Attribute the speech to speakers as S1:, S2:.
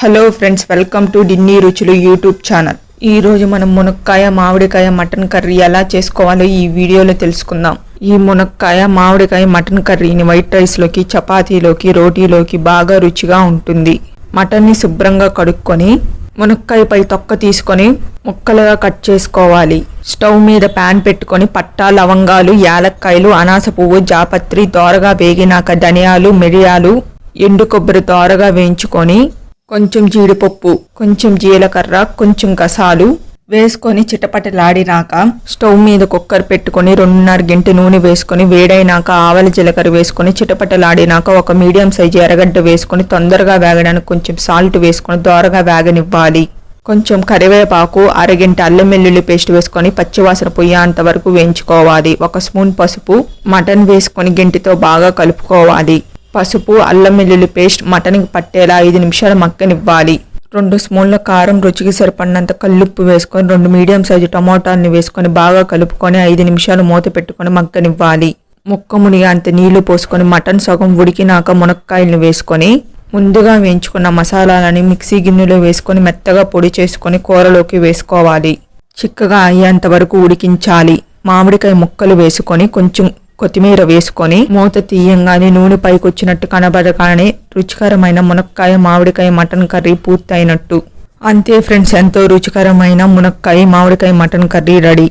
S1: Hello friends welcome to డిన్నీ రుచులు YouTube channel ఈరోజు మనం మునక్కాయ మామిడికాయ మటన్ కర్రీ ఎలా చేసుకోవాలో ఈ వీడియోలో తెలుసుకుందాం. ఈ మునక్కాయ మామిడికాయ మటన్ కర్రీని వైట్ రైస్లోకి చపాతీలోకి రోటీలోకి బాగా రుచిగా ఉంటుంది. మటన్ని శుభ్రంగా కడుక్కొని మునక్కాయపై తొక్క తీసుకొని ముక్కలుగా కట్ చేసుకోవాలి. స్టవ్ మీద ప్యాన్ పెట్టుకొని పట్టా లవంగాలు యాలక్కాయలు అనాస పువ్వు జాపత్రి దోరగా వేగినాక ధనియాలు మిరియాలు ఎండు కొబ్బరి దోరగా వేయించుకొని కొంచెం జీడిపప్పు కొంచెం జీలకర్ర కొంచెం గసాలు వేసుకొని చిటపటలాడినాక స్టవ్ మీద కుక్కర్ పెట్టుకొని రెండున్నర గంట నూనె వేసుకొని వేడైనాక ఆవల జీలకర్ర వేసుకొని చిటపటలాడినాక ఒక మీడియం సైజు ఎర్రగడ్డ వేసుకొని తొందరగా వేగడానికి కొంచెం సాల్ట్ వేసుకొని దోరగా వేగనివ్వాలి. కొంచెం కరివేపాకు అరగంట అల్లం వెల్లుల్లి పేస్ట్ వేసుకొని పచ్చివాసన పొయ్యేంత వరకు వేయించుకోవాలి. ఒక స్పూన్ పసుపు మటన్ వేసుకొని గింటితో బాగా కలుపుకోవాలి. పసుపు అల్లం వెల్లుల్లి పేస్ట్ మటన్కి పట్టేలా ఐదు నిమిషాలు మక్కనివ్వాలి రెండు స్పూన్ల కారం రుచికి సరిపడినంత కల్లుప్పు వేసుకొని రెండు మీడియం సైజు టమోటాన్ని వేసుకొని బాగా కలుపుకొని ఐదు నిమిషాలు మూత పెట్టుకొని మగ్గనివ్వాలి. ముక్క మునిగేంత నీళ్ళు పోసుకొని మటన్ సగం ఉడికినాక మునక్కాయలను వేసుకొని ముందుగా వేయించుకున్న మసాలాలని మిక్సీ గిన్నెలో వేసుకొని మెత్తగా పొడి చేసుకొని కూరలోకి వేసుకోవాలి. చిక్కగా అయ్యేంత వరకు ఉడికించాలి. మామిడికాయ ముక్కలు వేసుకొని కొంచెం కొత్తిమీర వేసుకొని మూత తీయంగానే నూనె పైకి వచ్చినట్టు కనబడగానే రుచికరమైన మునక్కాయ మామిడికాయ మటన్ కర్రీ పూర్తయినట్టు. అంతే ఫ్రెండ్స్ ఎంతో రుచికరమైన మునక్కాయ మామిడికాయ మటన్ కర్రీ రెడీ.